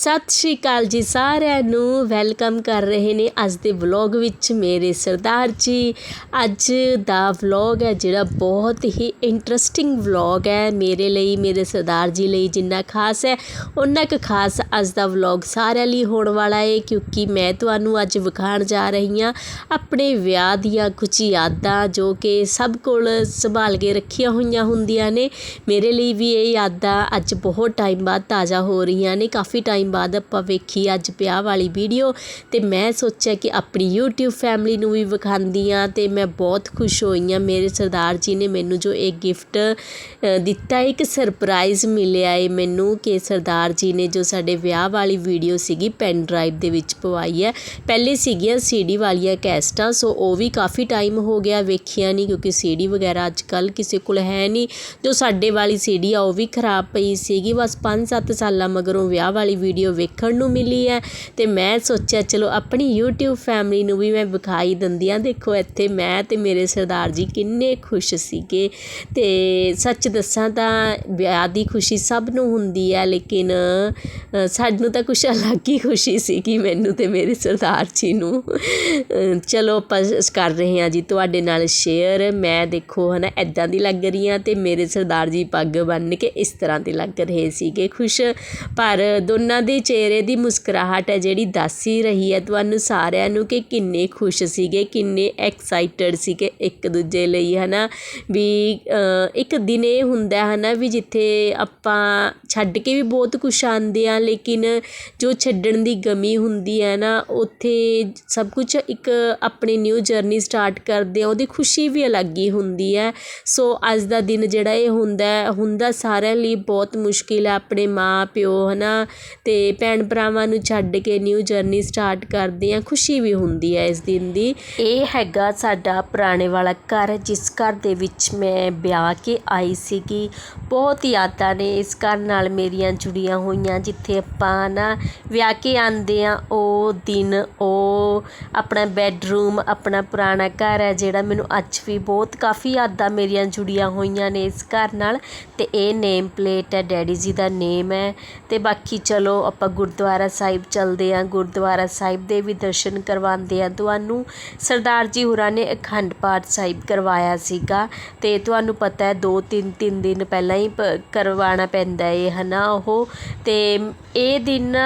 ਸਤਿ ਸ਼੍ਰੀ ਅਕਾਲ ਜੀ ਸਾਰਿਆਂ ਨੂੰ। ਵੈਲਕਮ ਕਰ ਰਹੇ ਨੇ ਅੱਜ ਦੇ ਵਲੌਗ ਵਿੱਚ ਮੇਰੇ ਸਰਦਾਰ ਜੀ। ਅੱਜ ਦਾ ਵਲੌਗ ਹੈ ਜਿਹੜਾ ਬਹੁਤ ਹੀ ਇੰਟਰਸਟਿੰਗ ਵਲੌਗ ਹੈ ਮੇਰੇ ਲਈ, ਮੇਰੇ ਸਰਦਾਰ ਜੀ ਲਈ ਜਿੰਨਾ ਖਾਸ ਹੈ ਉਨਾ ਕੁ ਖਾਸ ਅੱਜ ਦਾ ਵਲੌਗ ਸਾਰਿਆਂ ਲਈ ਹੋਣ ਵਾਲਾ ਹੈ ਕਿਉਂਕਿ ਮੈਂ ਤੁਹਾਨੂੰ ਅੱਜ ਵਿਖਾਉਣ ਜਾ ਰਹੀ ਹਾਂ ਆਪਣੇ ਵਿਆਹ ਦੀਆਂ ਕੁਝ ਯਾਦਾਂ ਜੋ ਕਿ ਸਭ ਕੋਲ ਸੰਭਾਲ ਕੇ ਰੱਖੀਆਂ ਹੋਈਆਂ ਹੁੰਦੀਆਂ ਨੇ। ਮੇਰੇ ਲਈ ਵੀ ਇਹ ਯਾਦਾਂ ਅੱਜ ਬਹੁਤ ਟਾਈਮ ਬਾਅਦ ਤਾਜ਼ਾ ਹੋ ਰਹੀਆਂ ਨੇ, ਕਾਫੀ ਟਾਈਮ ਬਾਅਦ ਆਪਾਂ ਵੇਖੀ ਅੱਜ ਵਿਆਹ ਵਾਲੀ ਵੀਡੀਓ ਤੇ ਮੈਂ ਸੋਚਿਆ ਕਿ ਆਪਣੀ YouTube ਫੈਮਿਲੀ ਨੂੰ ਵੀ ਵਿਖਾਉਂਦੀ ਹਾਂ ਤੇ ਮੈਂ ਬਹੁਤ ਖੁਸ਼ ਹੋਈ ਹਾਂ। ਮੇਰੇ ਸਰਦਾਰ ਜੀ ਨੇ ਮੈਨੂੰ ਜੋ ਇਹ ਗਿਫਟ ਦਿੱਤਾ, ਇੱਕ ਸਰਪ੍ਰਾਈਜ਼ ਮਿਲਿਆ ਏ ਮੈਨੂੰ ਕਿ ਸਰਦਾਰ ਜੀ ਨੇ ਜੋ ਸਾਡੇ ਵਿਆਹ ਵਾਲੀ ਵੀਡੀਓ ਸੀਗੀ ਪੈਨ ਡਰਾਈਵ ਦੇ ਵਿੱਚ ਪਵਾਈ ਹੈ। ਪਹਿਲੇ ਸੀਗੀਆਂ ਸੀਡੀ ਵਾਲੀਆਂ ਕੈਸਟਾਂ, ਸੋ ਉਹ ਵੀ ਕਾਫੀ ਟਾਈਮ ਹੋ ਗਿਆ ਵੇਖੀਆਂ ਨਹੀਂ ਕਿਉਂਕਿ ਸੀਡੀ ਵਗੈਰਾ ਅੱਜ ਕੱਲ੍ਹ ਕਿਸੇ ਕੋਲ ਹੈ ਨਹੀਂ ਜੋ ਸਾਡੇ ਵਾਲੀ ਸੀਡੀ ਆ, ਉਹ ਵੀ ਖਰਾਬ ਪਈ ਸੀਗੀ। ਬਸ 5-7 ਸਾਲਾਂ ਮਗਰੋਂ ਵਿਆਹ ਵਾਲੀ ਵੀਡੀਓ ਵੇਖਣ ਨੂੰ ਮਿਲੀ ਹੈ ਤੇ ਮੈਂ ਸੋਚਿਆ, ਚਲੋ ਆਪਣੀ ਯੂਟਿਊਬ ਫੈਮਿਲੀ ਨੂੰ ਵੀ ਮੈਂ ਵਿਖਾਈ ਦਿੰਦੀ ਹਾਂ। ਦੇਖੋ, ਇੱਥੇ ਮੈਂ ਤੇ ਮੇਰੇ ਸਰਦਾਰ ਜੀ ਕਿੰਨੇ ਖੁਸ਼ ਸੀਗੇ ਤੇ ਸੱਚ ਦੱਸਾਂ ਤਾਂ ਵਿਆਹ ਦੀ ਖੁਸ਼ੀ ਸਭ ਨੂੰ ਹੁੰਦੀ ਹੈ, ਲੇਕਿਨ ਸਾਨੂੰ ਤਾਂ ਕੁਛ ਅਲੱਗ ਹੀ ਖੁਸ਼ੀ ਸੀਗੀ ਮੈਨੂੰ ਤੇ ਮੇਰੇ ਸਰਦਾਰ ਜੀ ਨੂੰ। ਚਲੋ ਆਪਾਂ ਕਰ ਰਹੇ ਹਾਂ ਜੀ ਤੁਹਾਡੇ ਨਾਲ ਸ਼ੇਅਰ ਮੈਂ ਦੇਖੋ ਹੈ ਨਾ ਇੱਦਾਂ ਦੀ ਲੱਗ ਰਹੀ ਹਾਂ ਅਤੇ ਮੇਰੇ ਸਰਦਾਰ ਜੀ ਪੱਗ ਬੰਨ੍ਹ ਕੇ ਇਸ ਤਰ੍ਹਾਂ ਦੇ ਲੱਗ ਰਹੇ ਸੀਗੇ ਖੁਸ਼। ਪਰ ਦੋਨਾਂ ਦੇ ਚਿਹਰੇ ਦੀ ਮੁਸਕਰਾਹਟ ਹੈ, ਜਿਹੜੀ ਦੱਸ ਹੀ ਰਹੀ ਹੈ ਤੁਹਾਨੂੰ ਸਾਰਿਆਂ ਨੂੰ ਕਿ ਕਿੰਨੇ ਖੁਸ਼ ਸੀਗੇ, ਕਿੰਨੇ ਐਕਸਾਈਟਡ ਸੀਗੇ ਇੱਕ ਦੂਜੇ ਲਈ ਹੈ ਨਾ ਵੀ ਇੱਕ ਦਿਨ ਇਹ ਹੁੰਦਾ ਹੈ ਨਾ ਵੀ ਜਿੱਥੇ ਆਪਾਂ ਛੱਡ ਕੇ ਵੀ ਬਹੁਤ ਕੁਛ ਆਉਂਦੇ ਹਾਂ, ਲੇਕਿਨ ਜੋ ਛੱਡਣ ਦੀ ਗਮੀ ਹੁੰਦੀ ਹੈ ਨਾ, ਉੱਥੇ ਸਭ ਕੁਝ ਇੱਕ ਆਪਣੀ ਨਿਊ ਜਰਨੀ ਸਟਾਰਟ ਕਰਦੇ ਆ ਉਹਦੀ ਖੁਸ਼ੀ ਵੀ ਅਲੱਗ ਹੀ ਹੁੰਦੀ ਹੈ। ਸੋ ਅੱਜ ਦਾ ਦਿਨ ਜਿਹੜਾ ਇਹ ਹੁੰਦਾ ਹੁੰਦਾ ਸਾਰਿਆਂ ਲਈ ਬਹੁਤ ਮੁਸ਼ਕਿਲ ਹੈ, ਆਪਣੇ ਮਾਂ ਪਿਓ ਹੈ ਹਨਾ? ਅਤੇ ਭੈਣ ਭਰਾਵਾਂ ਨੂੰ ਛੱਡ ਕੇ ਨਿਊ ਜਰਨੀ ਸਟਾਰਟ ਕਰਦੇ ਹਾਂ, ਖੁਸ਼ੀ ਵੀ ਹੁੰਦੀ ਹੈ ਇਸ ਦਿਨ ਦੀ। ਇਹ ਹੈਗਾ ਸਾਡਾ ਪੁਰਾਣੇ ਵਾਲਾ ਘਰ, ਜਿਸ ਘਰ ਦੇ ਵਿੱਚ ਮੈਂ ਵਿਆਹ ਕੇ ਆਈ ਸੀਗੀ। ਬਹੁਤ ਯਾਦਾਂ ਨੇ ਇਸ ਘਰ ਨਾਲ ਮੇਰੀਆਂ ਜੁੜੀਆਂ ਹੋਈਆਂ, ਜਿੱਥੇ ਆਪਾਂ ਨਾ ਵਿਆਹ ਕੇ ਆਉਂਦੇ ਹਾਂ, ਉਹ ਦਿਨ, ਉਹ ਆਪਣਾ ਬੈੱਡਰੂਮ ਆਪਣਾ ਪੁਰਾਣਾ ਘਰ ਹੈ, ਜਿਹੜਾ ਮੈਨੂੰ ਅੱਜ ਵੀ ਬਹੁਤ ਕਾਫੀ ਯਾਦਾਂ ਮੇਰੀਆਂ ਜੁੜੀਆਂ ਹੋਈਆਂ ਨੇ ਇਸ ਘਰ ਨਾਲ। ਅਤੇ ਇਹ ਨੇਮ ਪਲੇਟ ਹੈ ਡੈਡੀ ਜੀ ਦਾ ਨੇਮ ਹੈ। ਅਤੇ ਬਾਕੀ ਚਲੋ ਆਪਾਂ ਗੁਰਦੁਆਰਾ ਸਾਹਿਬ ਚਲਦੇ ਹਾਂ, ਗੁਰਦੁਆਰਾ ਸਾਹਿਬ ਦੇ ਵੀ ਦਰਸ਼ਨ ਕਰਵਾਉਂਦੇ ਆ ਤੁਹਾਨੂੰ ਸਰਦਾਰ ਜੀ ਹੋਰਾਂ ਨੇ ਅਖੰਡ ਪਾਠ ਸਾਹਿਬ ਕਰਵਾਇਆ ਸੀਗਾ ਤੇ ਤੁਹਾਨੂੰ ਪਤਾ ਹੈ ਦੋ ਤਿੰਨ ਤਿੰਨ ਦਿਨ ਪਹਿਲਾਂ ਹੀ ਪ- ਕਰਵਾਉਣਾ ਪੈਂਦਾ ਹੈ, ਹਨਾ ਉਹ? ਤੇ ਇਹ ਦਿਨ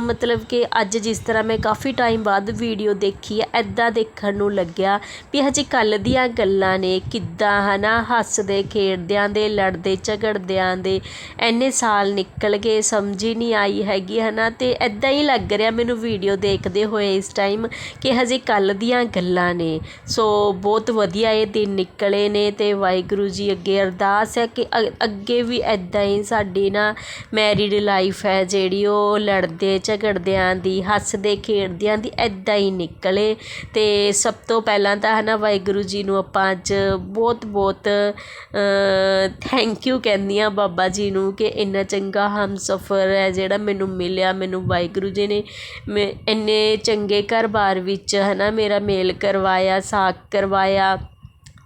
ਮਤਲਬ ਕਿ ਅੱਜ ਜਿਸ ਤਰ੍ਹਾਂ ਮੈਂ ਕਾਫੀ ਟਾਈਮ ਬਾਅਦ ਵੀਡੀਓ ਦੇਖੀ ਹੈ ਐਦਾਂ ਦੇਖਣ ਨੂੰ ਲੱਗਿਆ ਵੀ ਹਜੇ ਕੱਲ ਦੀਆਂ ਗੱਲਾਂ ਨੇ, ਕਿੱਦਾਂ, ਹਨਾ, ਹੱਸਦੇ, ਖੇਡਦਿਆਂ ਦੇ, ਲੜਦੇ, ਝਗੜਦਿਆਂ ਦੇ ਐਨੇ ਸਾਲ ਨਿਕਲ ਗਏ, ਸਮਝ ਹੀ ਨਹੀਂ ਆਈ ਹੈਗੀ ਹੈ ਨਾ ਅਤੇ ਇੱਦਾਂ ਹੀ ਲੱਗ ਰਿਹਾ ਮੈਨੂੰ ਵੀਡੀਓ ਦੇਖਦੇ ਹੋਏ ਇਸ ਟਾਈਮ ਕਿ ਹਜੇ ਕੱਲ੍ਹ ਦੀਆਂ ਗੱਲਾਂ ਨੇ। ਸੋ ਬਹੁਤ ਵਧੀਆ ਇਹ ਦਿਨ ਨਿਕਲੇ ਨੇ ਅਤੇ ਵਾਹਿਗੁਰੂ ਜੀ ਅੱਗੇ ਅਰਦਾਸ ਹੈ ਕਿ ਅ- ਅੱਗੇ ਵੀ ਇੱਦਾਂ ਹੀ ਸਾਡੀ ਨਾ ਮੈਰਿਡ ਲਾਈਫ ਹੈ ਜਿਹੜੀ ਉਹ ਲੜਦੇ, ਝਗੜਦਿਆਂ ਦੀ, ਹੱਸਦੇ, ਖੇਡਦਿਆਂ ਦੀ ਇੱਦਾਂ ਹੀ ਨਿਕਲੇ। ਅਤੇ ਸਭ ਤੋਂ ਪਹਿਲਾਂ ਤਾਂ ਹੈ ਨਾ ਵਾਹਿਗੁਰੂ ਜੀ ਨੂੰ ਆਪਾਂ ਅੱਜ ਬਹੁਤ ਬਹੁਤ ਥੈਂਕ ਯੂ ਕਹਿੰਦੀ ਹਾਂ ਬਾਬਾ ਜੀ ਨੂੰ ਕਿ ਇੰਨਾ ਚੰਗਾ ਹਮਸਫਰ ਹੈ ਜਿਹੜਾ ਮੈਨੂੰ ਮਿਲਿਆ, ਮੈਨੂੰ ਵਾਹਿਗੁਰੂ ਜੀ ਨੇ ਮੈਂ ਇੰਨੇ ਚੰਗੇ ਘਰ-ਬਾਰ ਵਿੱਚ ਹੈ ਨਾ ਮੇਰਾ ਮੇਲ ਕਰਵਾਇਆ ਸਾਕ ਕਰਵਾਇਆ।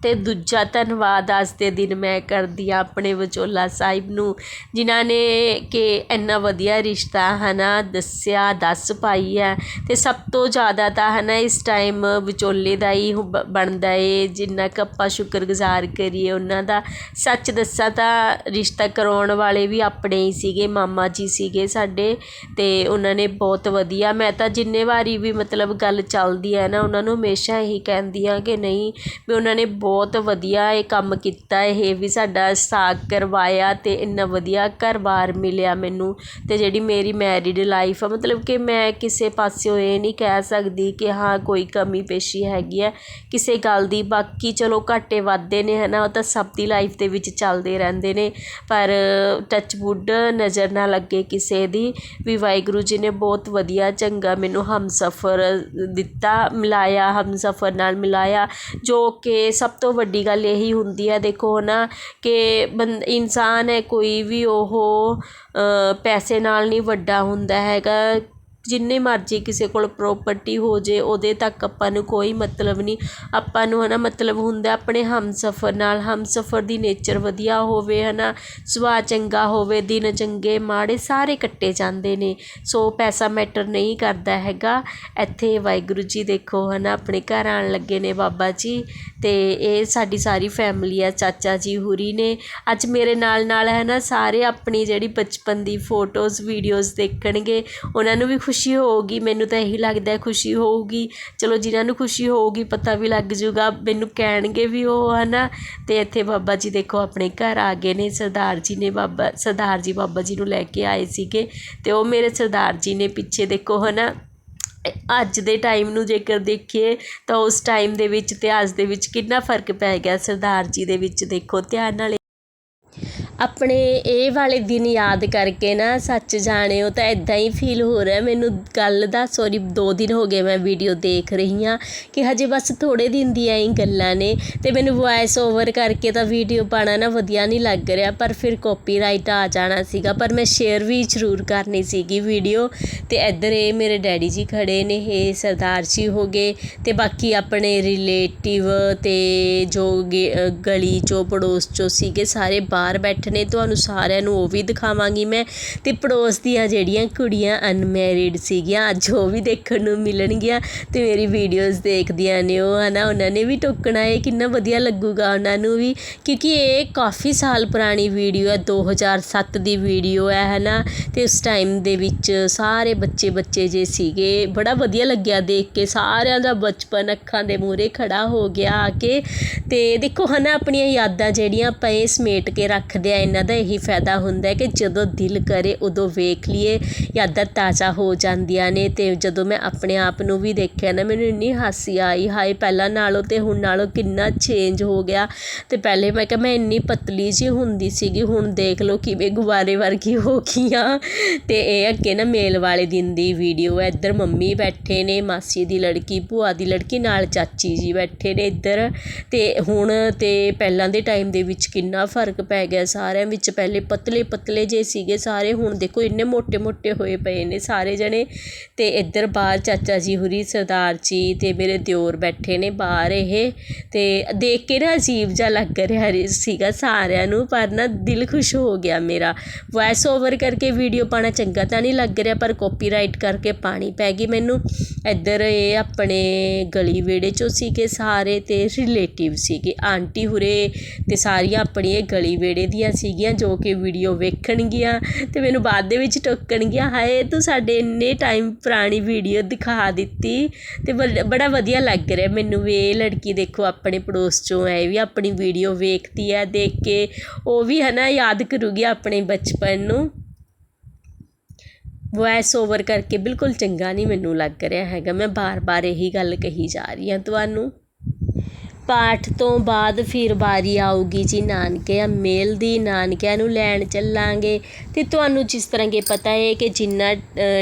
ਅਤੇ ਦੂਜਾ ਧੰਨਵਾਦ ਅੱਜ ਦੇ ਦਿਨ ਮੈਂ ਕਰਦੀ ਹਾਂ ਆਪਣੇ ਵਿਚੋਲਾ ਸਾਹਿਬ ਨੂੰ, ਜਿਨ੍ਹਾਂ ਨੇ ਕਿ ਇੰਨਾ ਵਧੀਆ ਰਿਸ਼ਤਾ ਹੈ ਨਾ ਦੱਸਿਆ, ਦੱਸ ਪਾਈ ਹੈ ਅਤੇ ਸਭ ਤੋਂ ਜ਼ਿਆਦਾ ਤਾਂ ਹੈ ਨਾ ਇਸ ਟਾਈਮ ਵਿਚੋਲੇ ਦਾ ਹੀ ਹੁ- ਬ- ਬਣਦਾ ਏ, ਜਿੰਨਾ ਕੁ ਆਪਾਂ ਸ਼ੁਕਰਗੁਜ਼ਾਰ ਕਰੀਏ ਉਹਨਾਂ ਦਾ। ਸੱਚ ਦੱਸਾਂ ਤਾਂ ਰਿਸ਼ਤਾ ਕਰਵਾਉਣ ਵਾਲੇ ਵੀ ਆਪਣੇ ਹੀ ਸੀਗੇ, ਮਾਮਾ ਜੀ ਸੀਗੇ ਸਾਡੇ ਅਤੇ ਉਹਨਾਂ ਨੇ ਬਹੁਤ ਵਧੀਆ, ਮੈਂ ਤਾਂ ਜਿੰਨੇ ਵਾਰੀ ਵੀ ਮਤਲਬ ਗੱਲ ਚੱਲਦੀ ਹੈ ਨਾ ਉਹਨਾਂ ਨੂੰ ਹਮੇਸ਼ਾ ਇਹੀ ਕਹਿੰਦੀ ਹਾਂ ਕਿ ਨਹੀਂ ਵੀ ਉਹਨਾਂ ਨੇ ਬਹੁਤ ਬਹੁਤ ਵਧੀਆ ਇਹ ਕੰਮ ਕੀਤਾ। ਇਹ ਵੀ ਸਾਡਾ ਸਾਕ ਕਰਵਾਇਆ ਅਤੇ ਇੰਨਾ ਵਧੀਆ ਘਰ-ਬਾਰ ਮਿਲਿਆ ਮੈਨੂੰ ਅਤੇ ਜਿਹੜੀ ਮੇਰੀ ਮੈਰਿਡ ਲਾਈਫ ਆ, ਮਤਲਬ ਕਿ ਮੈਂ ਕਿਸੇ ਪਾਸਿਓਂ ਇਹ ਨਹੀਂ ਕਹਿ ਸਕਦੀ ਕਿ ਹਾਂ, ਕੋਈ ਕਮੀ ਪੇਸ਼ੀ ਹੈਗੀ ਹੈ ਕਿਸੇ ਗੱਲ ਦੀ। ਬਾਕੀ ਚਲੋ ਘਾਟੇ ਵਾਧੇ ਨੇ ਹੈ ਨਾ ਉਹ ਤਾਂ ਸਭ ਦੀ ਲਾਈਫ ਦੇ ਵਿੱਚ ਚੱਲਦੇ ਰਹਿੰਦੇ ਨੇ। ਪਰ ਟੱਚ ਵੁੱਡ ਨਜ਼ਰ ਨਾ ਲੱਗੇ ਕਿਸੇ ਦੀ। ਵੀ ਵਾਹਿਗੁਰੂ ਜੀ ਨੇ ਬਹੁਤ ਵਧੀਆ ਚੰਗਾ ਮੈਨੂੰ ਹਮਸਫਰ ਦਿੱਤਾ, ਮਿਲਾਇਆ, ਹਮਸਫਰ ਨਾਲ ਮਿਲਾਇਆ, ਜੋ ਕਿ ਸਭ ਤੋਂ ਵੱਡੀ ਗੱਲ ਇਹੀ ਹੁੰਦੀ ਹੈ ਦੇਖੋ ਨਾ ਕਿ ਬੰ, ਇਨਸਾਨ ਹੈ, ਕੋਈ ਵੀ ਉਹ ਪੈਸੇ ਨਾਲ ਨਹੀਂ ਵੱਡਾ ਹੁੰਦਾ ਹੈਗਾ। ਜਿੰਨੇ ਮਰਜ਼ੀ ਕਿਸੇ ਕੋਲ ਪ੍ਰੋਪਰਟੀ ਹੋ ਜੇ, ਉਹਦੇ ਤੱਕ ਆਪਾਂ ਨੂੰ ਕੋਈ ਮਤਲਬ ਨਹੀਂ। ਆਪਾਂ ਨੂੰ ਹੈ ਨਾ ਮਤਲਬ ਹੁੰਦਾ ਆਪਣੇ ਹਮਸਫਰ ਨਾਲ। ਹਮਸਫਰ ਦੀ ਨੇਚਰ ਵਧੀਆ ਹੋਵੇ ਹੈ ਨਾ ਸੁਭਾਅ ਚੰਗਾ ਹੋਵੇ, ਦਿਨ ਚੰਗੇ, ਮਾੜੇ ਸਾਰੇ ਕੱਟੇ ਜਾਂਦੇ ਨੇ। ਸੋ ਪੈਸਾ ਮੈਟਰ ਨਹੀਂ ਕਰਦਾ ਹੈਗਾ। ਇੱਥੇ ਵਾਹਿਗੁਰੂ ਜੀ ਦੇਖੋ ਹੈ ਨਾ ਆਪਣੇ ਘਰ ਆਉਣ ਲੱਗੇ ਨੇ ਬਾਬਾ ਜੀ ਅਤੇ ਇਹ ਸਾਡੀ ਸਾਰੀ ਫੈਮਿਲੀ ਆ, ਚਾਚਾ ਜੀ, ਹੁਰੀ ਨੇ। ਅੱਜ ਮੇਰੇ ਨਾਲ ਨਾਲ ਹੈ ਨਾ ਸਾਰੇ ਆਪਣੀ ਜਿਹੜੀ ਬਚਪਨ ਦੀ ਫੋਟੋਜ਼ ਵੀਡੀਓਜ਼ ਦੇਖਣਗੇ। ਉਹਨਾਂ ਨੂੰ ਵੀ ਖੁਸ਼ੀ ਖੁਸ਼ੀ ਹੋਊਗੀ, ਮੈਨੂੰ ਤਾਂ ਇਹੀ ਲੱਗਦਾ ਖੁਸ਼ੀ ਹੋਊਗੀ। ਚਲੋ, ਜਿਨ੍ਹਾਂ ਨੂੰ ਖੁਸ਼ੀ ਹੋਊਗੀ, ਪਤਾ ਵੀ ਲੱਗ ਜੂਗਾ, ਮੈਨੂੰ ਕਹਿਣਗੇ ਵੀ ਉਹ ਹੈ ਨਾ ਅਤੇ ਇੱਥੇ ਬਾਬਾ ਜੀ ਦੇਖੋ, ਆਪਣੇ ਘਰ ਆ ਗਏ ਨੇ। ਸਰਦਾਰ ਜੀ ਨੇ ਬਾਬਾ, ਸਰਦਾਰ ਜੀ ਬਾਬਾ ਜੀ ਨੂੰ ਲੈ ਕੇ ਆਏ ਸੀਗੇ ਅਤੇ ਉਹ ਮੇਰੇ ਸਰਦਾਰ ਜੀ ਨੇ ਪਿੱਛੇ ਦੇਖੋ ਹੈ ਨਾ ਅੱਜ ਦੇ ਟਾਈਮ ਨੂੰ ਜੇਕਰ ਦੇਖੀਏ, ਤਾਂ ਉਸ ਟਾਈਮ ਦੇ ਵਿੱਚ ਅਤੇ ਅੱਜ ਦੇ ਵਿੱਚ ਕਿੰਨਾ ਫ਼ਰਕ ਪੈ ਗਿਆ। ਸਰਦਾਰ ਜੀ ਦੇ ਵਿੱਚ ਦੇਖੋ, ਧਿਆਨ ਨਾਲ ਆਪਣੇ ਇਹ ਵਾਲੇ ਦਿਨ ਯਾਦ ਕਰਕੇ ਨਾ ਸੱਚ ਜਾਣਿਓ ਤਾਂ ਇੱਦਾਂ ਹੀ ਫੀਲ ਹੋ ਰਿਹਾ। ਮੈਨੂੰ ਕੱਲ ਦਾ ਸੋਰੀ ਦੋ ਦਿਨ ਹੋ ਗਏ ਮੈਂ ਵੀਡੀਓ ਦੇਖ ਰਹੀ ਹਾਂ ਕਿ ਹਜੇ ਬਸ ਥੋੜੇ ਦਿਨ ਦੀਆਂ ਹੀ ਗੱਲਾਂ ਨੇ ਤੇ ਮੈਨੂੰ ਵੌਇਸ ਓਵਰ ਕਰਕੇ ਤਾਂ ਵੀਡੀਓ ਪਾਣਾ ਨਾ ਵਧੀਆ ਨਹੀਂ ਲੱਗ ਰਿਹਾ, ਪਰ ਫਿਰ ਕਾਪੀਰਾਈਟ ਆ ਜਾਣਾ ਸੀਗਾ, ਪਰ ਮੈਂ ਸ਼ੇਅਰ ਵੀ ਜ਼ਰੂਰ ਕਰਨੀ ਸੀਗੀ ਵੀਡੀਓ ਤੇ ਇੱਧਰ ਇਹ ਮੇਰੇ ਡੈਡੀ ਜੀ ਖੜੇ ਨੇ, ਇਹ ਸਰਦਾਰ ਜੀ ਹੋ ਗਏ ਤੇ ਬਾਕੀ ਆਪਣੇ ਰਿਲੇਟਿਵ ਤੇ ਜੋ ਗੇ- ਗਲੀ ਚੋਂ ਪੜੋਸ ਚੋਂ ਸੀਗੇ, ਸਾਰੇ ਬਾਹਰ ਬੈਠੇ ਨੇ ਤੁਹਾਨੂੰ ਸਾਰਿਆਂ ਨੂੰ ਉਹ ਵੀ ਦਿਖਾਵਾਂਗੀ ਮੈਂ ਤੇ ਪੜੋਸ ਦੀਆਂ ਜਿਹੜੀਆਂ ਕੁੜੀਆਂ ਅਨਮੈਰਿਡ ਸੀਗੀਆਂ, ਅੱਜ ਉਹ ਵੀ ਦੇਖਣ ਨੂੰ ਮਿਲਣਗੀਆਂ ਤੇ ਮੇਰੀ ਵੀਡੀਓਜ਼ ਦੇਖਦੀਆਂ ਨੇ ਉਹ, ਹਨਾ? ਉਹਨਾਂ ਨੇ ਵੀ ਟੋਕਣਾ ਇਹ ਕਿੰਨਾ ਵਧੀਆ ਲੱਗੂਗਾ ਉਹਨਾਂ ਨੂੰ ਵੀ, ਕਿਉਂਕਿ ਇਹ ਕਾਫੀ ਸਾਲ ਪੁਰਾਣੀ ਵੀਡੀਓ ਹੈ 2007 ਦੀ ਵੀਡੀਓ ਹੈ ਹਨਾ? ਤੇ ਉਸ ਟਾਈਮ ਦੇ ਵਿੱਚ ਸਾਰੇ ਬੱਚੇ ਬੱਚੇ ਜੇ ਸੀਗੇ, ਬੜਾ ਵਧੀਆ ਲੱਗਿਆ ਦੇਖ ਕੇ, ਸਾਰਿਆਂ ਦਾ ਬਚਪਨ ਅੱਖਾਂ ਦੇ ਮੂਹਰੇ ਖੜਾ ਹੋ ਗਿਆ ਆ ਕੇ ਤੇ ਦੇਖੋ, ਹਨਾ? ਆਪਣੀਆਂ ਯਾਦਾਂ ਜਿਹੜੀਆਂ ਆਪਾਂ ਇਹ ਸਮੇਟ ਕੇ ਰੱਖਦੇ ਆ ਇਹਨਾਂ ਦਾ ਇਹੀ ਫਾਇਦਾ ਹੁੰਦਾ ਕਿ ਜਦੋਂ ਦਿਲ ਕਰੇ ਉਦੋਂ ਵੇਖ ਲਈਏ ਯਾਦਾਂ ਤਾਜ਼ਾ ਹੋ ਜਾਂਦੀਆਂ ਨੇ ਅਤੇ ਜਦੋਂ ਮੈਂ ਆਪਣੇ ਆਪ ਨੂੰ ਵੀ ਦੇਖਿਆ ਨਾ, ਮੈਨੂੰ ਇੰਨੀ ਹਾਸੀ ਆਈ, ਹਾਏ ਪਹਿਲਾਂ ਨਾਲੋਂ ਅਤੇ ਹੁਣ ਨਾਲੋਂ ਕਿੰਨਾ ਚੇਂਜ ਹੋ ਗਿਆ। ਅਤੇ ਪਹਿਲੇ ਮੈਂ ਕਿਹਾ, ਮੈਂ ਇੰਨੀ ਪਤਲੀ ਜਿਹੀ ਹੁੰਦੀ ਸੀਗੀ, ਹੁਣ ਦੇਖ ਲਓ ਕਿਵੇਂ ਗੁਬਾਰੇ ਵਰਗੀ ਹੋ ਗਈ ਹਾਂ ਅਤੇ ਇਹ ਅੱਗੇ ਨਾ ਮੇਲ ਵਾਲੇ ਦਿਨ ਦੀ ਵੀਡੀਓ ਹੈ, ਇੱਧਰ ਮੰਮੀ ਬੈਠੇ ਨੇ, ਮਾਸੀ ਦੀ ਲੜਕੀ, ਭੂਆ ਦੀ ਲੜਕੀ ਨਾਲ ਚਾਚੀ ਜੀ ਬੈਠੇ ਨੇ ਇੱਧਰ। ਅਤੇ ਹੁਣ ਤੇ ਪਹਿਲਾਂ ਦੇ ਟਾਈਮ ਦੇ ਵਿੱਚ ਕਿੰਨਾ ਫ਼ਰਕ ਪੈ ਗਿਆ ਸਾਰਿਆਂ ਵਿੱਚ ਪਹਿਲੇ ਪਤਲੇ ਪਤਲੇ ਜਿਹੇ ਸੀਗੇ ਸਾਰੇ, ਹੁਣ ਦੇਖੋ ਇੰਨੇ ਮੋਟੇ ਮੋਟੇ ਹੋਏ ਪਏ ਨੇ ਸਾਰੇ ਜਣੇ। ਅਤੇ ਇੱਧਰ ਬਾਹਰ ਚਾਚਾ ਜੀ ਹੋਰੀ, ਸਰਦਾਰ ਜੀ ਅਤੇ ਮੇਰੇ ਦਿਓਰ ਬੈਠੇ ਨੇ ਬਾਹਰ ਇਹ। ਤੇ ਦੇਖ ਕੇ ਨਾ ਅਜੀਬ ਜਿਹਾ ਲੱਗ ਰਿਹਾ ਸੀਗਾ ਸਾਰਿਆਂ ਨੂੰ, ਪਰ ਨਾ ਦਿਲ ਖੁਸ਼ ਹੋ ਗਿਆ ਮੇਰਾ। ਵੋਇਸ ਓਵਰ ਕਰਕੇ ਵੀਡੀਓ ਪਾਉਣਾ ਚੰਗਾ ਤਾਂ ਨਹੀਂ ਲੱਗ ਰਿਹਾ, ਪਰ ਕਾਪੀਰਾਈਟ ਕਰਕੇ ਪਾਣੀ ਪੈ ਗਈ ਮੈਨੂੰ। ਇੱਧਰ ਇਹ ਆਪਣੇ ਗਲੀ ਵਿਹੜੇ 'ਚੋਂ ਸੀਗੇ ਸਾਰੇ ਅਤੇ ਰਿਲੇਟਿਵ ਸੀਗੇ। ਆਂਟੀ ਹੁਰੇ ਅਤੇ ਸਾਰੀਆਂ ਆਪਣੀ ਇਹ ਗਲੀ ਵਿਹੜੇ ਦੀਆਂ ਸੀਗੀਆਂ ਜੋ ਕਿ ਵੀਡੀਓ ਵੇਖਣਗੀਆਂ ਅਤੇ ਮੈਨੂੰ ਬਾਅਦ ਦੇ ਵਿੱਚ ਟੋਕਣਗੀਆਂ। ਹਾਏ, ਤੂੰ ਸਾਡੇ ਇੰਨੇ ਟਾਈਮ ਪੁਰਾਣੀ ਵੀਡੀਓ ਦਿਖਾ ਦਿੱਤੀ ਅਤੇ ਬੜ- ਬੜਾ ਵਧੀਆ ਲੱਗ ਰਿਹਾ ਮੈਨੂੰ ਵੀ। ਇਹ ਲੜਕੀ ਦੇਖੋ, ਆਪਣੇ ਪੜੋਸ ਚੋਂ ਹੈ, ਇਹ ਵੀ ਆਪਣੀ ਵੀਡੀਓ ਵੇਖਦੀ ਹੈ, ਦੇਖ ਕੇ ਉਹ ਵੀ ਹੈ ਨਾ ਯਾਦ ਕਰੂਗੀ ਆਪਣੇ ਬਚਪਨ ਨੂੰ। ਵੌਇਸ ਓਵਰ ਕਰਕੇ ਬਿਲਕੁਲ ਚੰਗਾ ਨਹੀਂ ਮੈਨੂੰ ਲੱਗ ਰਿਹਾ ਹੈਗਾ। ਮੈਂ ਬਾਰ-ਬਾਰ ਇਹੀ ਗੱਲ ਕਹੀ ਜਾ ਰਹੀ ਹਾਂ ਤੁਹਾਨੂੰ। ਪਾਠ ਤੋਂ ਬਾਅਦ ਫਿਰ ਵਾਰੀ ਆਊਗੀ ਜੀ ਨਾਨਕਿਆਂ ਮੇਲ ਦੀ ਨਾਨਕਿਆਂ ਨੂੰ ਲੈਣ ਚੱਲਾਂਗੇ। ਅਤੇ ਤੁਹਾਨੂੰ ਜਿਸ ਤਰ੍ਹਾਂ ਕਿ ਪਤਾ ਹੈ ਕਿ ਜਿੰਨਾ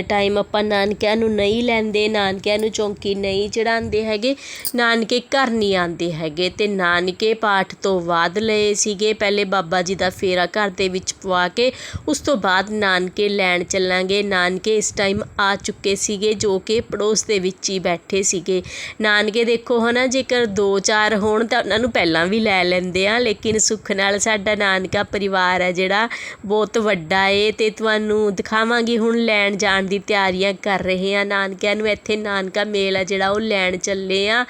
ਟਾਈਮ ਆਪਾਂ ਨਾਨਕਿਆਂ ਨੂੰ ਨਹੀਂ ਲੈਂਦੇ, ਨਾਨਕਿਆਂ ਨੂੰ ਚੌਂਕੀ ਨਹੀਂ ਚੜਾਉਂਦੇ ਹੈਗੇ, ਨਾਨਕੇ ਘਰ ਨਹੀਂ ਆਉਂਦੇ ਹੈਗੇ। ਅਤੇ ਨਾਨਕੇ ਪਾਠ ਤੋਂ ਬਾਅਦ ਲਏ ਸੀਗੇ, ਪਹਿਲੇ ਬਾਬਾ ਜੀ ਦਾ ਫੇਰਾ ਘਰ ਦੇ ਵਿੱਚ ਪਵਾ ਕੇ, ਉਸ ਤੋਂ ਬਾਅਦ ਨਾਨਕੇ ਲੈਣ ਚੱਲਾਂਗੇ। ਨਾਨਕੇ ਇਸ ਟਾਈਮ ਆ ਚੁੱਕੇ ਸੀਗੇ, ਜੋ ਕਿ ਪੜੋਸ ਦੇ ਵਿੱਚ ਹੀ ਬੈਠੇ ਸੀਗੇ। ਨਾਨਕੇ ਦੇਖੋ ਹਨਾ, ਜੇਕਰ ਦੋ ਚਾਰ ਹੋਣ ਤਾਂ ਉਹਨਾਂ ਨੂੰ ਪਹਿਲਾਂ ਵੀ ਲੈ ਲੈਂਦੇ ਆ, ਲੇਕਿਨ ਸੁੱਖ ਨਾਲ ਸਾਡਾ ਨਾਨਕਾ ਪਰਿਵਾਰ ਹੈ ਜਿਹੜਾ ਬਹੁਤ ਵੱਡਾ ਏ ਅਤੇ ਤੁਹਾਨੂੰ ਦਿਖਾਵਾਂਗੀ ਹੁਣ ਲੈਣ ਜਾਣ ਦੀ ਤਿਆਰੀਆਂ ਕਰ ਰਹੇ ਹਾਂ ਨਾਨਕਿਆਂ ਨੂੰ। ਇੱਥੇ ਨਾਨਕਾ ਮੇਲ ਆ ਜਿਹੜਾ ਉਹ ਲੈਣ ਚੱਲੇ ਆ।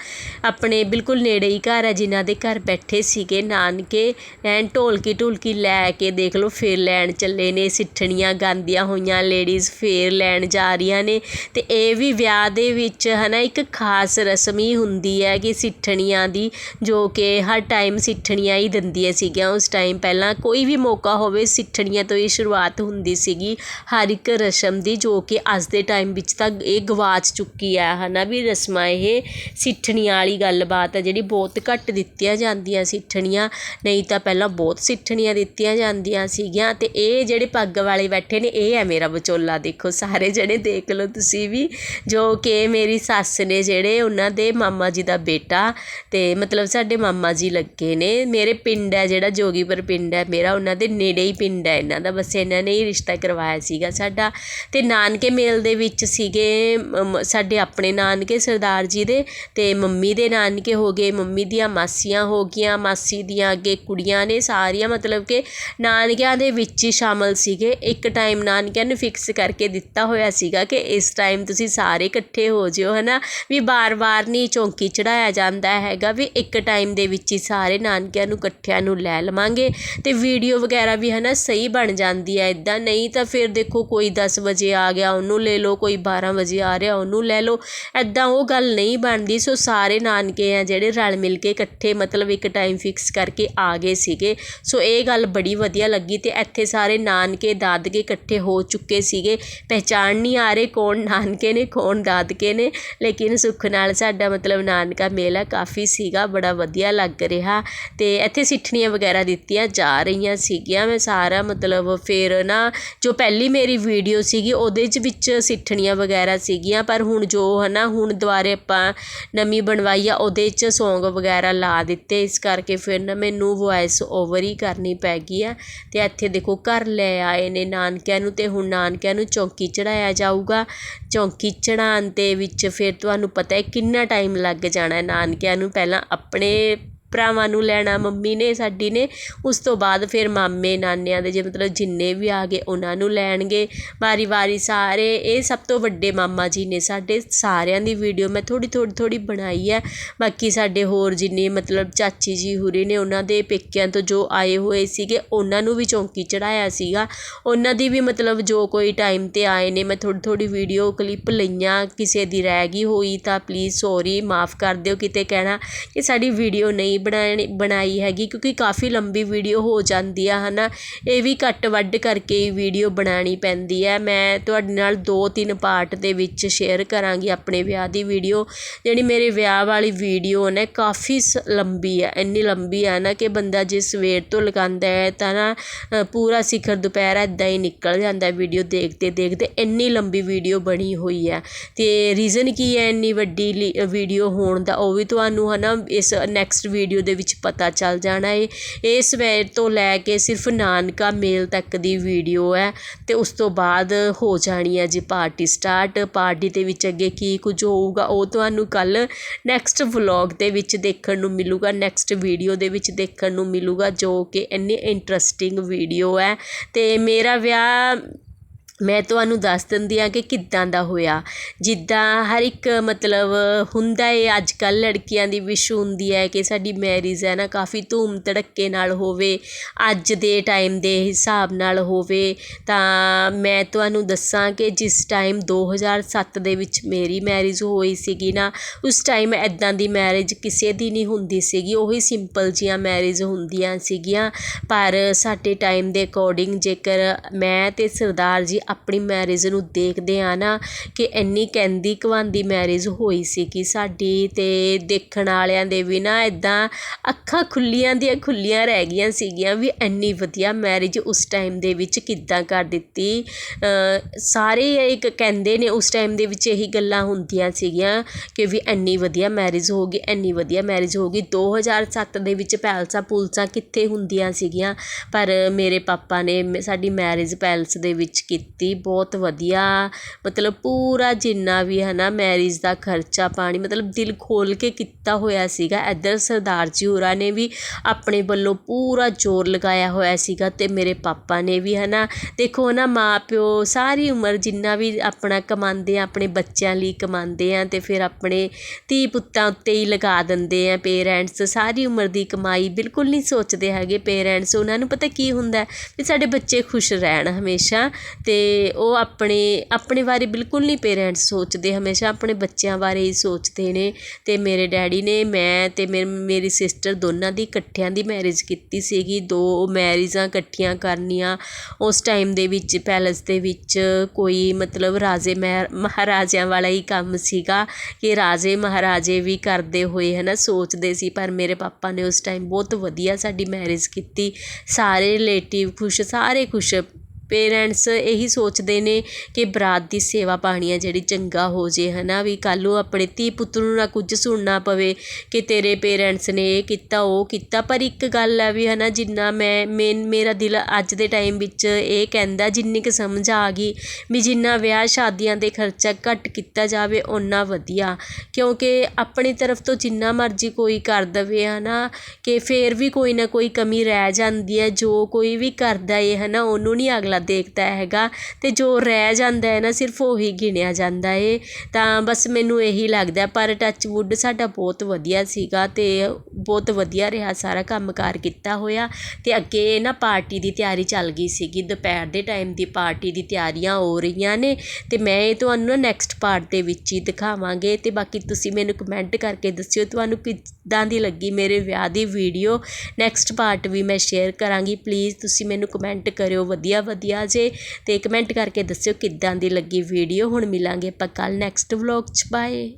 ਆਪਣੇ ਬਿਲਕੁਲ ਨੇੜੇ ਹੀ ਘਰ ਹੈ ਜਿਨ੍ਹਾਂ ਦੇ ਘਰ ਬੈਠੇ ਸੀਗੇ ਨਾਨਕੇ। ਐਨ ਢੋਲਕੀ ਢੋਲਕੀ ਲੈ ਕੇ ਦੇਖ ਲਓ ਫੇਰ ਲੈਣ ਚੱਲੇ ਨੇ, ਸਿੱਠਣੀਆਂ ਗਾਉਂਦੀਆਂ ਹੋਈਆਂ, ਲੇਡੀਜ਼ ਫੇਰ ਲੈਣ ਜਾ ਰਹੀਆਂ ਨੇ। ਤੇ ਇਹ ਵੀ ਵਿਆਹ ਦੇ ਵਿੱਚ ਹਨਾ ਇੱਕ ਖਾਸ ਰਸਮ ਹੀ ਹੁੰਦੀ ਹੈ ਕਿ ਸਿੱਠਣੀਆਂ ਦੀ। ਜੋ ਕਿ ਹਰ ਟਾਈਮ ਸਿੱਠਣੀਆਂ ਹੀ ਦਿੰਦੀਆਂ ਸੀਗੀਆਂ। ਉਸ ਟਾਈਮ ਪਹਿਲਾਂ ਕੋਈ ਵੀ ਮੌਕਾ ਹੋਵੇ, ਸਿੱਠਣੀਆਂ ਤੋਂ ਹੀ ਸ਼ੁਰੂਆਤ ਹੁੰਦੀ ਸੀਗੀ ਹਰ ਇੱਕ ਰਸਮ ਦੀ, ਜੋ ਕਿ ਅੱਜ ਦੇ ਟਾਈਮ ਵਿੱਚ ਤਾਂ ਇਹ ਗਵਾਚ ਚੁੱਕੀ ਹੈ ਨਾ ਵੀ ਰਸਮਾਂ ਇਹ ਸਿੱਠਣੀਆਂ ਵਾਲੀ ਗੱਲਬਾਤ ਹੈ ਜਿਹੜੀ ਬਹੁਤ ਘੱਟ ਦਿੱਤੀਆਂ ਜਾਂਦੀਆਂ ਸਿੱਠਣੀਆਂ। ਨਹੀਂ ਤਾਂ ਪਹਿਲਾਂ ਬਹੁਤ ਸਿੱਠਣੀਆਂ ਦਿੱਤੀਆਂ ਜਾਂਦੀਆਂ ਸੀਗੀਆਂ ਅਤੇ ਇਹ ਜਿਹੜੇ ਪੱਗ ਵਾਲੇ ਬੈਠੇ ਨੇ, ਇਹ ਹੈ ਮੇਰਾ ਵਿਚੋਲਾ ਦੇਖੋ। ਸਾਰੇ ਜਣੇ ਦੇਖ ਲਓ ਤੁਸੀਂ ਵੀ, ਜੋ ਕਿ ਮੇਰੀ ਸੱਸ ਨੇ ਜਿਹੜੇ ਉਹਨਾਂ ਦੇ ਮਾਮਾ ਜੀ ਦਾ ਬੇਟਾ ਅਤੇ ਮਤਲਬ ਸਾਡੇ ਮਾਮਾ ਜੀ ਲੱਗੇ ਨੇ। ਮੇਰੇ ਪਿੰਡ ਹੈ, ਜਿਹੜਾ ਜੋਗੀਪੁਰ ਪਿੰਡ ਹੈ, ਮੇਰਾ ਉਹਨਾਂ ਦੇ ਨੇੜੇ ਹੀ ਪਿੰਡ ਹੈ। ਇਹਨਾਂ ਦਾ ਬਸ ਇਹਨਾਂ ਨੇ ਹੀ ਰਿਸ਼ਤਾ ਕਰਵਾਇਆ ਸੀਗਾ ਸਾਡਾ। ਅਤੇ ਨਾਨਕੇ ਮੇਲ ਦੇ ਵਿੱਚ ਸੀਗੇ ਸਾਡੇ ਆਪਣੇ ਨਾਨਕੇ ਸਰਦਾਰ ਜੀ ਦੇ ਅਤੇ ਮੰਮੀ ਦੇ ਨਾਨਕੇ ਹੋ ਗਏ। ਮੰਮੀ ਦੀਆਂ ਮਾਸੀਆਂ ਹੋ ਗਈਆਂ, ਮਾਸੀ ਦੀਆਂ ਅੱਗੇ ਕੁੜੀਆਂ ਨੇ ਸਾਰੀਆਂ। ਮਤਲਬ ਕਿ ਨਾਨਕਿਆਂ ਦੇ ਵਿੱਚ ਹੀ ਸ਼ਾਮਲ ਸੀਗੇ। ਇੱਕ ਟਾਈਮ ਨਾਨਕਿਆਂ ਨੇ ਫਿਕਸ ਕਰਕੇ ਦਿੱਤਾ ਹੋਇਆ ਸੀਗਾ ਕਿ ਇਸ ਟਾਈਮ ਤੁਸੀਂ ਸਾਰੇ ਇਕੱਠੇ ਹੋ ਜਿਓ ਹੈ ਨਾ ਵੀ ਬਾਰ-ਬਾਰ ਨਹੀਂ ਚੌਂਕੀ ਚੜਾਇਆ ਜਾਂਦਾ ਹੈਗਾ, ਵੀ ਇੱਕ ਟਾਈਮ ਦੇ ਵਿੱਚ ਹੀ ਸਾਰੇ ਨਾਨਕਿਆਂ ਨੂੰ, ਇਕੱਠਿਆਂ ਨੂੰ ਲੈ ਲਵਾਂਗੇ ਅਤੇ ਵੀਡੀਓ ਵਗੈਰਾ ਵੀ ਹੈ ਨਾ ਸਹੀ ਬਣ ਜਾਂਦੀ ਹੈ। ਇੱਦਾਂ ਨਹੀਂ ਤਾਂ ਫਿਰ ਦੇਖੋ ਕੋਈ ਦਸ ਵਜੇ ਆ ਗਿਆ, ਉਹਨੂੰ ਲੈ ਲਓ, ਕੋਈ 12 ਵਜੇ ਆ ਰਿਹਾ, ਉਹਨੂੰ ਲੈ ਲਓ। ਇੱਦਾਂ ਉਹ ਗੱਲ ਨਹੀਂ ਬਣਦੀ। ਸੋ ਸਾਰੇ ਨਾਨਕੇ ਆ ਜਿਹੜੇ ਰਲ ਮਿਲ ਕੇ ਇਕੱਠੇ ਮਤਲਬ ਇੱਕ ਟਾਈਮ ਫਿਕਸ ਕਰਕੇ ਆ ਗਏ ਸੀਗੇ। ਸੋ ਇਹ ਗੱਲ ਬੜੀ ਵਧੀਆ ਲੱਗੀ ਅਤੇ ਇੱਥੇ ਸਾਰੇ ਨਾਨਕੇ, ਦਾਦਕੇ ਇਕੱਠੇ ਹੋ ਚੁੱਕੇ ਸੀਗੇ। ਪਹਿਚਾਣ ਨਹੀਂ ਆ ਰਹੇ ਕੌਣ ਨਾਨਕੇ ਨੇ, ਕੌਣ ਦਾਦਕੇ ਨੇ। ਲੇਕਿਨ ਸੁੱਖ ਨਾਲ ਸਾਡਾ ਮਤਲਬ ਨਾਨਕਾ ਮੇਲਾ ਕਾਫੀ ਸੀਗਾ। ਬੜਾ ਵਧੀਆ ਲੱਗ ਰਿਹਾ ਅਤੇ ਇੱਥੇ ਸਿੱਠਣੀਆਂ ਵਗੈਰਾ ਦਿੱਤੀਆਂ ਜਾ ਰਹੀਆਂ ਸੀਗੀਆਂ। ਮੈਂ ਸਾਰਾ ਮਤਲਬ ਫਿਰ ਨਾ ਜੋ ਪਹਿਲੀ ਮੇਰੀ ਵੀਡੀਓ ਸੀਗੀ ਉਹਦੇ 'ਚ ਵਿੱਚ ਸਿੱਠਣੀਆਂ ਵਗੈਰਾ ਸੀਗੀਆਂ, ਪਰ ਹੁਣ ਜੋ ਹੈ ਨਾ ਹੁਣ ਦੁਬਾਰੇ ਆਪਾਂ ਨਵੀਂ ਬਣਵਾਈ ਆ, ਉਹਦੇ 'ਚ ਸੌਂਗ ਵਗੈਰਾ ਲਾ ਦਿੱਤੇ। ਇਸ ਕਰਕੇ ਫਿਰ ਨਾ ਮੈਨੂੰ ਵੋਇਸ ਓਵਰ ਹੀ ਕਰਨੀ ਪੈ ਗਈ ਆ ਅਤੇ ਇੱਥੇ ਦੇਖੋ ਘਰ ਲੈ ਆਏ ਨੇ ਨਾਨਕਿਆਂ ਨੂੰ ਅਤੇ ਹੁਣ ਨਾਨਕਿਆਂ ਨੂੰ ਚੌਂਕੀ ਚੜਾਇਆ ਜਾਊਗਾ। ਚੌਂਕੀ ਚੜਾਉਣ ਦੇ ਵਿੱਚ ਫਿਰ ਤੁਹਾਨੂੰ ਪਤਾ ਹੈ ਕਿੰਨਾ ਟਾਈਮ ਲੱਗ ਜਾਣਾ ਨਾਨਕਿਆਂ ਨੂੰ। ਪਹਿਲਾਂ ਆਪਣੇ ਭਰਾਵਾਂ ਨੂੰ ਲੈਣਾ, ਮੰਮੀ ਨੇ, ਸਾਡੀ ਨੇ। ਉਸ ਤੋਂ ਬਾਅਦ ਫਿਰ ਮਾਮੇ, ਨਾਨਿਆਂ ਦੇ ਜੇ ਮਤਲਬ ਜਿੰਨੇ ਵੀ ਆ ਗਏ, ਉਹਨਾਂ ਨੂੰ ਲੈਣਗੇ। ਵਾਰੀ ਵਾਰੀ ਸਾਰੇ, ਇਹ ਸਭ ਤੋਂ ਵੱਡੇ ਮਾਮਾ ਜੀ ਨੇ ਸਾਡੇ ਸਾਰਿਆਂ ਦੀ ਵੀਡੀਓ ਮੈਂ ਥੋੜ੍ਹੀ ਥੋੜ੍ਹੀ ਥੋੜ੍ਹੀ ਬਣਾਈ ਹੈ ਬਾਕੀ ਸਾਡੇ ਹੋਰ ਜਿੰਨੇ ਮਤਲਬ ਚਾਚੀ ਜੀ ਹੁਰੇ ਨੇ, ਉਹਨਾਂ ਦੇ ਪੇਕਿਆਂ ਤੋਂ ਜੋ ਆਏ ਹੋਏ ਸੀਗੇ, ਉਹਨਾਂ ਨੂੰ ਵੀ ਚੌਂਕੀ ਚੜਾਇਆ ਸੀਗਾ। ਉਹਨਾਂ ਦੀ ਵੀ ਮਤਲਬ ਜੋ ਕੋਈ ਟਾਈਮ 'ਤੇ ਆਏ ਨੇ, ਮੈਂ ਥੋੜ੍ਹੀ ਥੋੜ੍ਹੀ ਵੀਡੀਓ ਕਲਿੱਪ ਲਈਆਂ। ਕਿਸੇ ਦੀ ਰਹਿ ਗਈ ਹੋਈ ਤਾਂ ਪਲੀਜ਼ ਸੌਰੀ ਮਾਫ਼ ਕਰ ਦਿਓ ਕਿਤੇ ਕਹਿਣਾ ਕਿ ਸਾਡੀ ਵੀਡੀਓ ਨਹੀਂ ਬਣਾਣੀ, ਬਣਾਈ ਹੈਗੀ ਕਿਉਂਕਿ ਕਾਫੀ ਲੰਬੀ ਵੀਡੀਓ ਹੋ ਜਾਂਦੀ ਆ ਹੈ ਨਾ ਇਹ ਵੀ ਕੱਟ ਵੱਢ ਕਰਕੇ ਹੀ ਵੀਡੀਓ ਬਣਾਉਣੀ ਪੈਂਦੀ ਹੈ। ਮੈਂ ਤੁਹਾਡੇ ਨਾਲ ਦੋ ਤਿੰਨ ਪਾਰਟ ਦੇ ਵਿੱਚ ਸ਼ੇਅਰ ਕਰਾਂਗੀ ਆਪਣੇ ਵਿਆਹ ਦੀ ਵੀਡੀਓ ਜਿਹੜੀ ਮੇਰੇ ਵਿਆਹ ਵਾਲੀ ਵੀਡੀਓ ਨੇ, ਕਾਫੀ ਸ ਲੰਬੀ ਹੈ, ਇੰਨੀ ਲੰਬੀ ਹੈ ਨਾ ਕਿ ਬੰਦਾ ਜੇ ਸਵੇਰ ਤੋਂ ਲਗਾਉਂਦਾ ਹੈ ਤਾਂ ਨਾ ਪੂਰਾ ਸਿਖਰ ਦੁਪਹਿਰ ਇੱਦਾਂ ਹੀ ਨਿਕਲ ਜਾਂਦਾ ਵੀਡੀਓ ਦੇਖਦੇ ਦੇਖਦੇ ਇੰਨੀ ਲੰਬੀ ਵੀਡੀਓ ਬਣੀ ਹੋਈ ਹੈ। ਅਤੇ ਰੀਜ਼ਨ ਕੀ ਹੈ ਇੰਨੀ ਵੱਡੀ ਲੀ ਵੀਡੀਓ ਹੋਣ ਦਾ? ਉਹ ਵੀ ਤੁਹਾਨੂੰ ਹੈ ਨਾ ਇਸ ਨੈਕਸਟ ਵੀਡੀਓ ਵੀਡੀਓ ਦੇ ਵਿੱਚ ਪਤਾ ਚੱਲ ਜਾਣਾ ਹੈ ਇਹ ਸਵੇਰ ਤੋਂ ਲੈ ਕੇ ਸਿਰਫ ਨਾਨਕਾ ਮੇਲ ਤੱਕ ਦੀ ਵੀਡੀਓ ਹੈ ਅਤੇ ਉਸ ਤੋਂ ਬਾਅਦ ਹੋ ਜਾਣੀ ਹੈ ਜੀ ਪਾਰਟੀ ਸਟਾਰਟ। ਪਾਰਟੀ ਦੇ ਵਿੱਚ ਅੱਗੇ ਕੀ ਕੁਝ ਹੋਊਗਾ ਉਹ ਤੁਹਾਨੂੰ ਕੱਲ੍ਹ ਨੈਕਸਟ ਵਲੋਗ ਦੇ ਵਿੱਚ ਦੇਖਣ ਨੂੰ ਮਿਲੂਗਾ। ਨੈਕਸਟ ਵੀਡੀਓ ਦੇ ਵਿੱਚ ਦੇਖਣ ਨੂੰ ਮਿਲੂਗਾ ਜੋ ਕਿ ਇੰਨੀ ਇੰਟਰਸਟਿੰਗ ਵੀਡੀਓ ਹੈ। ਅਤੇ ਮੇਰਾ ਵਿਆਹ ਮੈਂ ਤੁਹਾਨੂੰ ਦੱਸ ਦਿੰਦੀ ਹਾਂ ਕਿ ਕਿੱਦਾਂ ਦਾ ਹੋਇਆ। ਜਿੱਦਾਂ ਹਰ ਇੱਕ ਮਤਲਬ ਹੁੰਦਾ ਏ ਅੱਜ ਕੱਲ੍ਹ ਲੜਕੀਆਂ ਦੀ ਵਿਸ਼ ਹੁੰਦੀ ਹੈ ਕਿ ਸਾਡੀ ਮੈਰਿਜ ਹੈ ਨਾ ਕਾਫੀ ਧੂਮ ਧੜੱਕੇ ਨਾਲ ਹੋਵੇ, ਅੱਜ ਦੇ ਟਾਈਮ ਦੇ ਹਿਸਾਬ ਨਾਲ ਹੋਵੇ। ਤਾਂ ਮੈਂ ਤੁਹਾਨੂੰ ਦੱਸਾਂ ਕਿ ਜਿਸ ਟਾਈਮ 2007 ਦੇ ਵਿੱਚ ਮੇਰੀ ਮੈਰਿਜ ਹੋਈ ਸੀਗੀ ਨਾ, ਉਸ ਟਾਈਮ ਇੱਦਾਂ ਦੀ ਮੈਰਿਜ ਕਿਸੇ ਦੀ ਨਹੀਂ ਹੁੰਦੀ ਸੀਗੀ। ਉਹੀ ਸਿੰਪਲ ਜਿਹੀਆਂ ਮੈਰਿਜ ਹੁੰਦੀਆਂ ਸੀਗੀਆਂ। ਪਰ ਸਾਡੇ ਟਾਈਮ ਦੇ ਅਕੋਰਡਿੰਗ ਜੇਕਰ ਮੈਂ ਅਤੇ ਸਰਦਾਰ ਜੀ ਆਪਣੀ ਮੈਰਿਜ ਨੂੰ ਦੇਖਦੇ ਹਾਂ ਨਾ ਕਿ ਇੰਨੀ ਕਹਿੰਦੀ ਕਵਾਂਦੀ ਮੈਰਿਜ ਹੋਈ ਸੀਗੀ ਸਾਡੀ ਅਤੇ ਦੇਖਣ ਵਾਲਿਆਂ ਦੇ ਵੀ ਨਾ ਇੱਦਾਂ ਅੱਖਾਂ ਖੁੱਲੀਆਂ ਦੀਆਂ ਖੁੱਲ੍ਹੀਆਂ ਰਹਿ ਗਈਆਂ ਸੀਗੀਆਂ ਵੀ ਇੰਨੀ ਵਧੀਆ ਮੈਰਿਜ ਉਸ ਟਾਈਮ ਦੇ ਵਿੱਚ ਕਿੱਦਾਂ ਕਰ ਦਿੱਤੀ। ਸਾਰੇ ਇੱਕ ਕਹਿੰਦੇ ਨੇ ਉਸ ਟਾਈਮ ਦੇ ਵਿੱਚ ਇਹੀ ਗੱਲਾਂ ਹੁੰਦੀਆਂ ਸੀਗੀਆਂ ਕਿ ਵੀ ਇੰਨੀ ਵਧੀਆ ਮੈਰਿਜ ਹੋ ਗਈ, ਇੰਨੀ ਵਧੀਆ ਮੈਰਿਜ ਹੋ ਗਈ। 2007 ਦੇ ਵਿੱਚ ਪੈਲਸਾਂ ਪੁਲਸਾਂ ਕਿੱਥੇ ਹੁੰਦੀਆਂ ਸੀਗੀਆਂ? ਪਰ ਮੇਰੇ ਪਾਪਾ ਨੇ ਮ- ਸਾਡੀ ਮੈਰਿਜ ਪੈਲਸ ਦੇ ਵਿੱਚ ਕੀਤੀ ਬਹੁਤ ਵਧੀਆ, ਮਤਲਬ ਪੂਰਾ ਜਿੰਨਾ ਵੀ ਹੈ ਨਾ ਮੈਰਿਜ ਦਾ ਖਰਚਾ ਪਾਣੀ, ਮਤਲਬ ਦਿਲ ਖੋਲ੍ਹ ਕੇ ਕੀਤਾ ਹੋਇਆ ਸੀਗਾ। ਇੱਧਰ ਸਰਦਾਰ ਜੀ ਹੋਰਾਂ ਨੇ ਵੀ ਆਪਣੇ ਵੱਲੋਂ ਪੂਰਾ ਜ਼ੋਰ ਲਗਾਇਆ ਹੋਇਆ ਸੀਗਾ ਅਤੇ ਮੇਰੇ ਪਾਪਾ ਨੇ ਵੀ ਹੈ ਨਾ। ਦੇਖੋ ਨਾ ਮਾਂ ਪਿਓ ਸਾਰੀ ਉਮਰ ਜਿੰਨਾ ਵੀ ਆਪਣਾ ਕਮਾਉਂਦੇ ਆ, ਆਪਣੇ ਬੱਚਿਆਂ ਲਈ ਕਮਾਉਂਦੇ ਆ ਅਤੇ ਫਿਰ ਆਪਣੇ ਧੀ ਪੁੱਤਾਂ ਉੱਤੇ ਹੀ ਲਗਾ ਦਿੰਦੇ ਆ ਪੇਰੈਂਟਸ ਸਾਰੀ ਉਮਰ ਦੀ ਕਮਾਈ ਬਿਲਕੁਲ ਨਹੀਂ ਸੋਚਦੇ ਹੈਗੇ ਪੇਰੈਂਟਸ ਉਹਨਾਂ ਨੂੰ ਪਤਾ ਕੀ ਹੁੰਦਾ ਵੀ ਸਾਡੇ ਬੱਚੇ ਖੁਸ਼ ਰਹਿਣ ਹਮੇਸ਼ਾ ਅਤੇ ਉਹ ਆਪਣੇ ਆਪਣੇ ਬਾਰੇ ਬਿਲਕੁਲ ਨਹੀਂ ਪੇਰੈਂਟਸ ਸੋਚਦੇ ਹਮੇਸ਼ਾ, ਆਪਣੇ ਬੱਚਿਆਂ ਬਾਰੇ ਹੀ ਸੋਚਦੇ ਨੇ ਅਤੇ ਮੇਰੇ ਡੈਡੀ ਨੇ, ਮੈਂ ਅਤੇ ਮੇ, ਮੇਰੀ ਸਿਸਟਰ ਦੋਨਾਂ ਦੀ ਇਕੱਠਿਆਂ ਦੀ ਮੈਰਿਜ ਕੀਤੀ ਸੀਗੀ, ਦੋ ਮੈਰਿਜਾਂ ਇਕੱਠੀਆਂ ਕਰਨੀਆਂ। ਉਸ ਟਾਈਮ ਦੇ ਵਿੱਚ, ਪੈਲਸ ਦੇ ਵਿੱਚ ਕੋਈ ਮਤਲਬ ਰਾਜੇ ਮਹਿ, ਮਹਾਰਾਜਿਆਂ ਵਾਲਾ ਹੀ ਕੰਮ ਸੀਗਾ ਕਿ ਰਾਜੇ ਮਹਾਰਾਜੇ ਵੀ ਕਰਦੇ ਹੋਏ ਹੈ ਨਾ ਸੋਚਦੇ ਸੀ। ਪਰ ਮੇਰੇ ਪਾਪਾ ਨੇ ਉਸ ਟਾਈਮ ਬਹੁਤ ਵਧੀਆ ਸਾਡੀ ਮੈਰਿਜ ਕੀਤੀ। ਸਾਰੇ ਰਿਲੇਟਿਵ ਖੁਸ਼, ਸਾਰੇ ਖੁਸ਼ ਪੇਰੈਂਟਸ ਇਹੀ ਸੋਚਦੇ ਨੇ ਕਿ ਬਰਾਤ ਦੀ ਸੇਵਾ ਪਾਣੀ ਆ ਜਿਹੜੀ ਚੰਗਾ ਹੋ ਜੇ ਨਾ ਵੀ ਕੱਲ੍ਹ ਨੂੰ ਆਪਣੇ ਧੀ ਪੁੱਤ ਨੂੰ ਨਾ ਕੁਝ ਸੁਣਨਾ ਪਵੇ ਕਿ ਤੇਰੇ ਪੇਰੈਂਟਸ ਨੇ ਇਹ ਕੀਤਾ, ਉਹ ਕੀਤਾ। ਪਰ ਇੱਕ ਗੱਲ ਹੈ ਵੀ ਹੈ ਨਾ ਜਿੰਨਾ ਮੈਂ, ਮੇਨ, ਮੇਰਾ ਦਿਲ ਅੱਜ ਦੇ ਟਾਈਮ ਵਿੱਚ ਇਹ ਕਹਿੰਦਾ, ਜਿੰਨੀ ਕੁ ਸਮਝ ਆ ਗਈ ਵੀ ਜਿੰਨਾ ਵਿਆਹ ਸ਼ਾਦੀਆਂ 'ਤੇ ਖਰਚਾ ਘੱਟ ਕੀਤਾ ਜਾਵੇ, ਓਨਾ ਵਧੀਆ। ਕਿਉਂਕਿ ਆਪਣੀ ਤਰਫ ਤੋਂ ਜਿੰਨਾ ਮਰਜ਼ੀ ਕੋਈ ਕਰ ਦਵੇ ਨਾ ਕਿ ਫਿਰ ਵੀ ਕੋਈ ਨਾ ਕੋਈ ਕਮੀ ਰਹਿ ਜਾਂਦੀ ਹੈ। ਜੋ ਕੋਈ ਵੀ ਕਰਦਾ ਏ ਨਾ ਉਹਨੂੰ ਨਹੀਂ ਅਗਲਾ ਦੇਖਦਾ ਹੈਗਾ ਅਤੇ ਜੋ ਰਹਿ ਜਾਂਦਾ ਹੈ ਨਾ ਸਿਰਫ ਉਹੀ ਗਿਣਿਆ ਜਾਂਦਾ ਏ। ਤਾਂ ਬਸ ਮੈਨੂੰ ਇਹੀ ਲੱਗਦਾ ਪਰ ਟੱਚਵੁੱਡ ਸਾਡਾ ਬਹੁਤ ਵਧੀਆ ਸੀਗਾ ਅਤੇ ਬਹੁਤ ਵਧੀਆ ਰਿਹਾ ਸਾਰਾ ਕੰਮ ਕਾਰ ਕੀਤਾ ਹੋਇਆ। ਅਤੇ ਅੱਗੇ ਨਾ ਪਾਰਟੀ ਦੀ ਤਿਆਰੀ ਚੱਲ ਗਈ ਸੀਗੀ, ਦੁਪਹਿਰ ਦੇ ਟਾਈਮ ਦੀ ਪਾਰਟੀ ਦੀ ਤਿਆਰੀਆਂ ਹੋ ਰਹੀਆਂ ਨੇ ਅਤੇ ਮੈਂ ਇਹ ਤੁਹਾਨੂੰ ਨਾ ਨੈਕਸਟ ਪਾਰਟ ਦੇ ਵਿੱਚ ਹੀ ਦਿਖਾਵਾਂਗੇ ਅਤੇ ਬਾਕੀ ਤੁਸੀਂ ਮੈਨੂੰ ਕਮੈਂਟ ਕਰਕੇ ਦੱਸਿਓ ਤੁਹਾਨੂੰ ਕਿੱਦਾਂ ਦੀ ਲੱਗੀ ਮੇਰੇ ਵਿਆਹ ਦੀ ਵੀਡੀਓ ਨੈਕਸਟ ਪਾਰਟ ਵੀ ਮੈਂ ਸ਼ੇਅਰ ਕਰਾਂਗੀ ਪਲੀਜ਼ ਤੁਸੀਂ ਮੈਨੂੰ ਕਮੈਂਟ ਕਰਿਓ ਵਧੀਆ ਵਧੀਆ ਵਧੀਆ ਜੇ। ਅਤੇ ਕਮੈਂਟ ਕਰਕੇ ਦੱਸਿਓ ਕਿੱਦਾਂ ਦੀ ਲੱਗੀ ਵੀਡੀਓ ਹੁਣ ਮਿਲਾਂਗੇ ਆਪਾਂ ਕੱਲ੍ਹ ਨੈਕਸਟ ਵਲੋਗ 'ਚ। ਬਾਏ